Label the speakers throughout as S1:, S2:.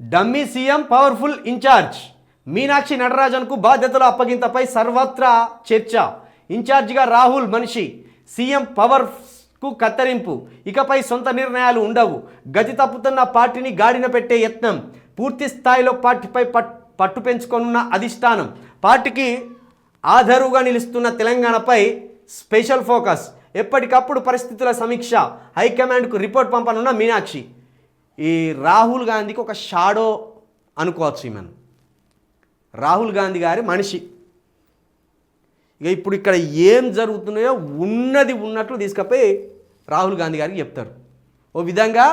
S1: Dummy CM powerful in-charge. Meenakshi నటరాజన్కు బాధ్యతల అప్పగింతపై సర్వత్రా చర్చ. ఇన్ఛార్జిగా రాహుల్ మనిషి సీఎం పవర్కు కత్తరింపు. ఇకపై సొంత నిర్ణయాలు ఉండవు. గతి తప్పుతున్న పార్టీని గాడిన పెట్టే యత్నం. పూర్తి స్థాయిలో పార్టీపై పట్ పట్టు పెంచుకొనున్న అధిష్టానం. పార్టీకి ఆధారుగా నిలుస్తున్న తెలంగాణపై స్పెషల్ ఫోకస్. ఎప్పటికప్పుడు పరిస్థితుల సమీక్ష. హైకమాండ్కు రిపోర్ట్ పంపనున్న మీనాక్షి. ఈ రాహుల్ గాంధీకి ఒక షాడో అనుకోవచ్చు ఈమెను. రాహుల్ గాంధీ గారి మనిషి. ఇక ఇప్పుడు ఇక్కడ ఏం జరుగుతున్నాయో ఉన్నది ఉన్నట్లు తీసుకపోయి రాహుల్ గాంధీ గారికి చెప్తారు. ఓ విధంగా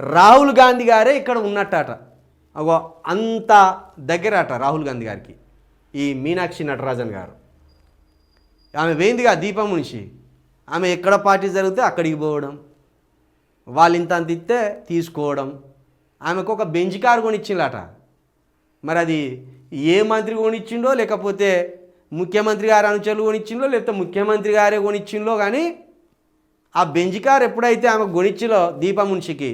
S1: రాహుల్ గాంధీ గారే ఇక్కడ ఉన్నట్టట. అగో అంత దగ్గరట రాహుల్ గాంధీ గారికి. ఈ మీనాక్షి నటరాజన్ గారు. ఆమె వేయిందిగా దీపం నుంచి ఆమె ఎక్కడ పార్టీ జరిగితే అక్కడికి పోవడం. వాళ్ళు ఇంత అంత ఇస్తే తీసుకోవడం. ఆమెకు ఒక బెంచ్ కారు కొనిచ్చిందట మరి అది ఏ మంత్రి కొనిచ్చిండో లేకపోతే ముఖ్యమంత్రి గారు అనుచరులు కొనిచ్చిండో లేకపోతే ముఖ్యమంత్రి గారే కొనిచ్చిండో కానీ ఆ బెంచ్ కార్ ఎప్పుడైతే ఆమె కొనిచ్చిలో దీపమున్షికి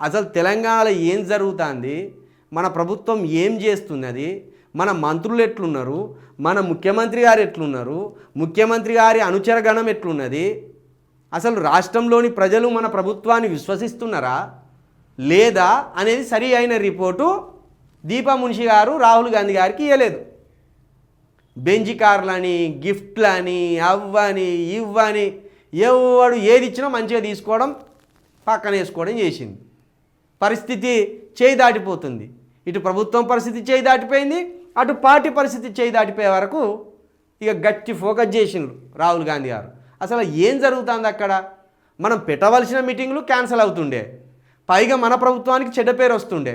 S1: అసలు తెలంగాణలో ఏం జరుగుతుంది? మన ప్రభుత్వం ఏం చేస్తున్నది? మన మంత్రులు ఎట్లున్నారు? మన ముఖ్యమంత్రి గారు ఎట్లున్నారు? ముఖ్యమంత్రి గారి అనుచరగణం ఎట్లున్నది? అసలు రాష్ట్రంలోని ప్రజలు మన ప్రభుత్వాన్ని విశ్వసిస్తున్నారా? లేదా? అనేది సరి అయిన రిపోర్టు దీపా మున్షి గారు రాహుల్ గాంధీ గారికి ఇవ్వలేదు బెంజి కార్లని గిఫ్ట్లని అవ్వని ఇవ్వని ఎవడు ఏది ఇచ్చినా మంచిగా తీసుకోవడం పక్కన వేసుకోవడం చేసింది. పరిస్థితి చేయి దాటిపోతుంది. ఇటు ప్రభుత్వం పరిస్థితి చేయి దాటిపోయింది అటు పార్టీ పరిస్థితి చేయి దాటిపోయే వరకు ఇక గట్టి ఫోకస్ చేసిండ్రు రాహుల్ గాంధీ గారు. అసలు ఏం జరుగుతుంది అక్కడ? మనం పెట్టవలసిన మీటింగ్లు క్యాన్సిల్ అవుతుండే. పైగా మన ప్రభుత్వానికి చెడ్డ పేరు వస్తుండే.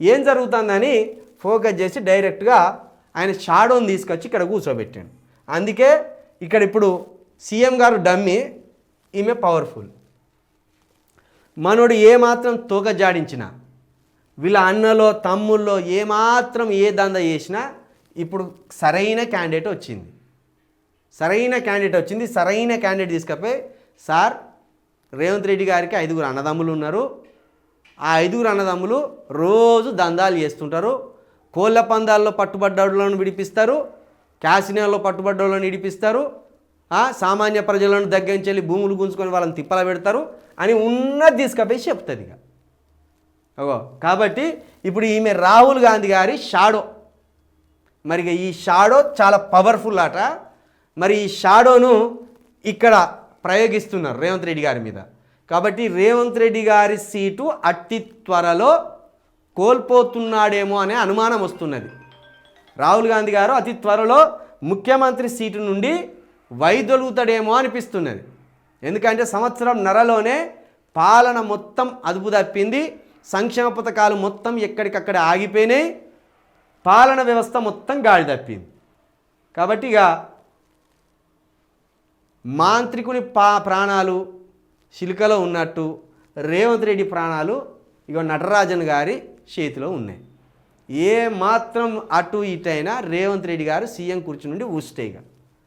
S1: ఏం జరుగుతుందని ఫోకస్ చేసి డైరెక్ట్గా ఆయన షాడోని తీసుకొచ్చి ఇక్కడ కూర్చోబెట్టాడు. అందుకే ఇక్కడ ఇప్పుడు సీఎం గారు డమ్మి ఈమె పవర్ఫుల్. మనోడు ఏమాత్రం తోక జాడించినా వీళ్ళ అన్నలో తమ్ముల్లో ఏమాత్రం ఏ దంద చేసినా ఇప్పుడు సరైన క్యాండిడేట్ వచ్చింది. సరైన క్యాండిడేట్ వచ్చింది సరైన క్యాండిడేట్ తీసుకపోయి సార్ రేవంత్ రెడ్డి గారికి ఐదుగురు అన్నదమ్ములు ఉన్నారు. ఆ ఐదుగురు అన్నదమ్ములు రోజు దందాలు చేస్తుంటారు. కోళ్ళ పందాల్లో పట్టుబడ్డోళ్ళను విడిపిస్తారు. క్యాసినోలో పట్టుబడ్డోళ్ళని విడిపిస్తారు సామాన్య ప్రజలను దగ్గర నుంచి వెళ్ళి భూములు గుంజుకొని వాళ్ళని తిప్పల పెడతారు అని ఉన్నది తీసుకపోయి చెప్తుంది ఇక. అగో కాబట్టి ఇప్పుడు ఈమె రాహుల్ గాంధీ గారి షాడో. మరి ఈ షాడో చాలా పవర్ఫుల్ ఆట. మరి ఈ షాడోను ఇక్కడ ప్రయోగిస్తున్నారు రేవంత్ రెడ్డి గారి మీద. కాబట్టి రేవంత్ రెడ్డి గారి సీటు అతి త్వరలో కోల్పోతున్నాడేమో అనే అనుమానం వస్తున్నది. రాహుల్ గాంధీ గారు అతి త్వరలో ముఖ్యమంత్రి సీటు నుండి వైదొలుగుతాడేమో అనిపిస్తున్నది. ఎందుకంటే సంవత్సరం నరలోనే పాలన మొత్తం అదుపు తప్పింది. సంక్షేమ పథకాలు మొత్తం ఎక్కడికక్కడ ఆగిపోయినాయి. పాలన వ్యవస్థ మొత్తం గాడి తప్పింది. కాబట్టి ఇక మాంత్రికుని పా ప్రాణాలు చిలుకలో ఉన్నట్టు రేవంత్ రెడ్డి ప్రాణాలు ఇక నటరాజన్ గారి చేతిలో ఉన్నాయి. ఏ మాత్రం అటు ఇటైనా రేవంత్ రెడ్డి గారు సీఎం కుర్చీ నుండి ఊస్టేగా